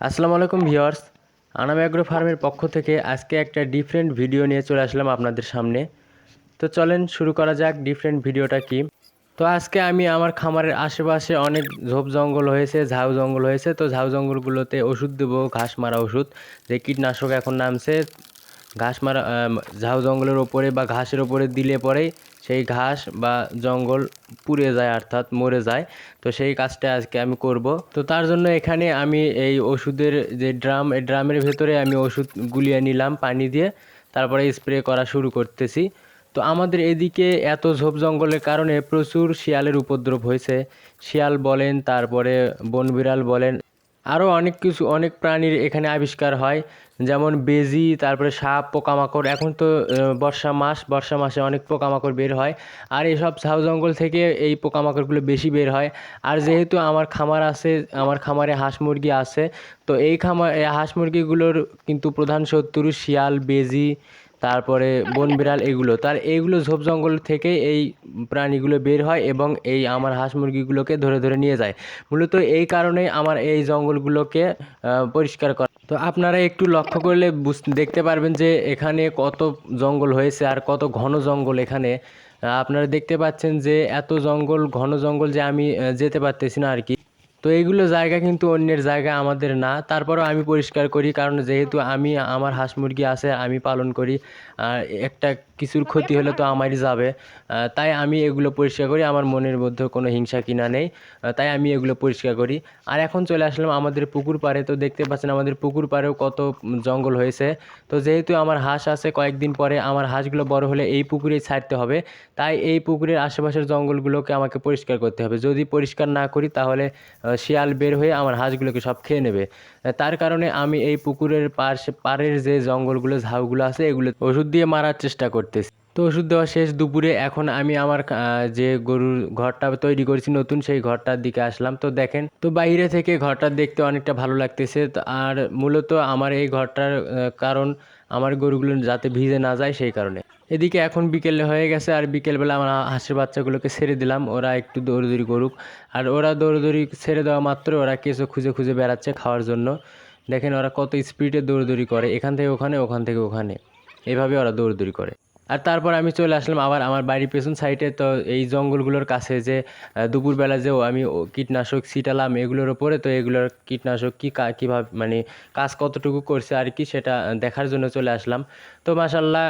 আসসালামু আলাইকুম viewers. Anam agro ফার্মের পক্ষ থেকে আজকে একটা ডিফারেন্ট ভিডিও নিয়ে চলে আসলাম আপনাদের সামনে। তো চলেন শুরু করা যাক ডিফারেন্ট ভিডিওটা কি। তো আজকে আমি আমার খামারের আশেপাশে অনেক ঝোপ জঙ্গল হয়েছে, ঝাউ জঙ্গল হয়েছে। তো ঝাউ জঙ্গলগুলোতে ওষুধ দেবো, ঘাস মারা ওষুধ। যে কীটনাশক এখন নামছে ঘাস মারা ঝাউ জঙ্গলের ওপরে বা ঘাসের ওপরে দিলে পরেই সেই ঘাস বা জঙ্গল পুড়ে যায়, অর্থাৎ মরে যায়। তো সেই কাজটা আজকে আমি করব। তো তার জন্য এখানে আমি এই ওষুধের যে ড্রাম, এই ড্রামের ভেতরে আমি ওষুধ গুলিয়ে নিলাম পানি দিয়ে। তারপরে স্প্রে করা শুরু করতেছি। তো আমাদের এদিকে এত ঝোপ জঙ্গলের কারণে প্রচুর শিয়ালের উপদ্রব হয়েছে। শিয়াল বলেন, তারপরে বনবিড়াল বলেন আরও অনেক কিছু, অনেক প্রাণীর এখানে আবিষ্কার হয়। যেমন বেজি, তারপরে সাপ, পোকামাকড়। এখন তো বর্ষা মাস, বর্ষা মাসে অনেক পোকামাকড় বের হয়। আর এইসব ঝাউ জঙ্গল থেকে এই পোকামাকড়গুলো বেশি বের হয়। আর যেহেতু আমার খামার আছে, আমার খামারে হাঁস মুরগি আছে, তো এই খামার হাঁস মুরগিগুলোর কিন্তু প্রধান শত্রু শিয়াল, বেজি, তারপরে বন বিড়াল এগুলো। তার এইগুলো ঝোপ জঙ্গল থেকে এই প্রাণীগুলো বের হয় এবং এই আমার হাঁস মুরগিগুলোকে ধরে ধরে নিয়ে যায়। মূলত এই কারণেই আমার এই জঙ্গলগুলোকে পরিষ্কার করা। তো আপনারা একটু লক্ষ্য করলে দেখতে পারবেন যে এখানে কত জঙ্গল হয়েছে আর কত ঘন জঙ্গল এখানে। আপনারা দেখতে পাচ্ছেন যে এত জঙ্গল, ঘন জঙ্গল যে আমি যেতে পারতেছি না আর কি। তো এইগুলো জায়গা কিন্তু অন্যের জায়গা, আমাদের না। তারপরও আমি পরিষ্কার করি, কারণ যেহেতু আমি, আমার হাঁস মুরগি আছে, আমি পালন করি, আর একটা কিছুর ক্ষতি হলে তো আমারই যাবে। তাই আমি এগুলো পরিষ্কার করি, আমার মনের মধ্যে কোনো হিংসা কিনা নেই। তাই আমি এগুলো পরিষ্কার করি। আর এখন চলে আসলাম আমাদের পুকুর পাড়ে, তো দেখতে পাচ্ছেন আমাদের পুকুর পাড়েও কত জঙ্গল হয়েছে। তো যেহেতু আমার হাঁস আছে, কয়েকদিন পরে আমার হাঁসগুলো বড় হলে এই পুকুরেই ছাড়তে হবে। তাই এই পুকুরের আশেপাশের জঙ্গলগুলোকে আমাকে পরিষ্কার করতে হবে। যদি পরিষ্কার না করি, তাহলে শিয়াল বের হয়ে আমার হাঁসগুলোকে সব খেয়ে নেবে। তার কারণে আমি এই পুকুরের পাশে, পাড়ের যে জঙ্গলগুলো, ঝাউগুলো আছে, এগুলো ওষুধ দিয়ে মারার চেষ্টা করতেছি। তো ওষুধ দেওয়া শেষ, দুপুরে এখন আমি আমার যে গরুর ঘরটা তৈরি করেছি নতুন, সেই ঘরটার দিকে আসলাম। তো দেখেন, তো বাইরে থেকে ঘরটা দেখতে অনেকটা ভালো লাগতেছে। আর মূলত আমার এই ঘরটার কারণ আমার গরুগুলো যাতে ভিজে না যায় সেই কারণে। এদিকে এখন বিকেল হয়ে গেছে আর বিকেলবেলা আমার হাঁসের বাচ্চাগুলোকে ছেড়ে দিলাম। ওরা একটু দৌড়দৌড়ি করুক। আর ওরা দৌড়দৌড়ি ছেড়ে দেওয়া মাত্র ওরা কেঁচো খুঁজে খুঁজে বেড়াচ্ছে খাওয়ার জন্য। দেখেন ওরা কত স্পিডে দৌড়দৌড়ি করে। এখান থেকে ওখানে, ওখান থেকে ওখানে। এভাবে ওরা দৌড়দৌড়ি করে। আর তারপর আমি চলে আসলাম আবার আমার বাড়ির পেছন সাইডে তো এই জঙ্গলগুলোর কাছে যে দুপুরবেলা যেও আমি কীটনাশক ছিটালাম এগুলোর ওপরে তো এগুলোর কীটনাশক কী কীভাবে মানে কাজ কতটুকু করছে আর কি সেটা দেখার জন্য চলে আসলাম। তো মাসাল্লাহ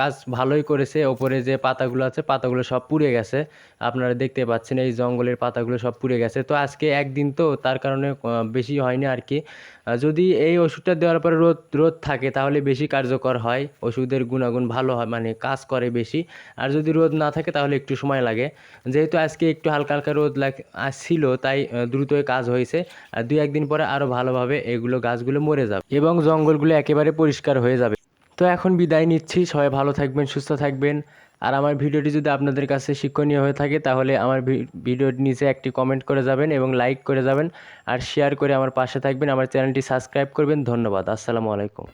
কাজ ভালোই করেছে। ওপরে যে পাতাগুলো আছে, পাতাগুলো সব পুড়ে গেছে। আপনারা দেখতে পাচ্ছেন এই জঙ্গলের পাতাগুলো সব পুড়ে গেছে। তো আজকে একদিন তো তার কারণে বেশি হয়নি আর কি। যদি এই ওষুধটা দেওয়ার পরে রোদ রোদ থাকে তাহলে বেশি কার্যকর হয়। ওষুধের গুণাগুণ ভালো হয় মানে কাজ করে বেশি। আর যদি রোদ না থাকে তাহলে একটু সময় লাগে। যেহেতু আজকে একটু হালকা হালকা রোদ ছিল, তাই দ্রুতই কাজ হয়েছে। আর দুই, একদিন পরে আরও ভালোভাবে এগুলো গাছগুলো মরে যাবে এবং জঙ্গলগুলো একেবারে পরিষ্কার হয়ে যাবে। তো এখন বিদায় নিচ্ছি। সবাই ভালো থাকবেন, সুস্থ থাকবেন। আর আমার ভিডিওটি যদি আপনাদের কাছে শিক্ষণীয় হয়ে থাকে, তাহলে আমার ভিডিওর নিচে একটি কমেন্ট করে যাবেন এবং লাইক করে যাবেন। আর শেয়ার করে আমার পাশে থাকবেন। আমার চ্যানেলটি সাবস্ক্রাইব করবেন। ধন্যবাদ। আসসালামু আলাইকুম।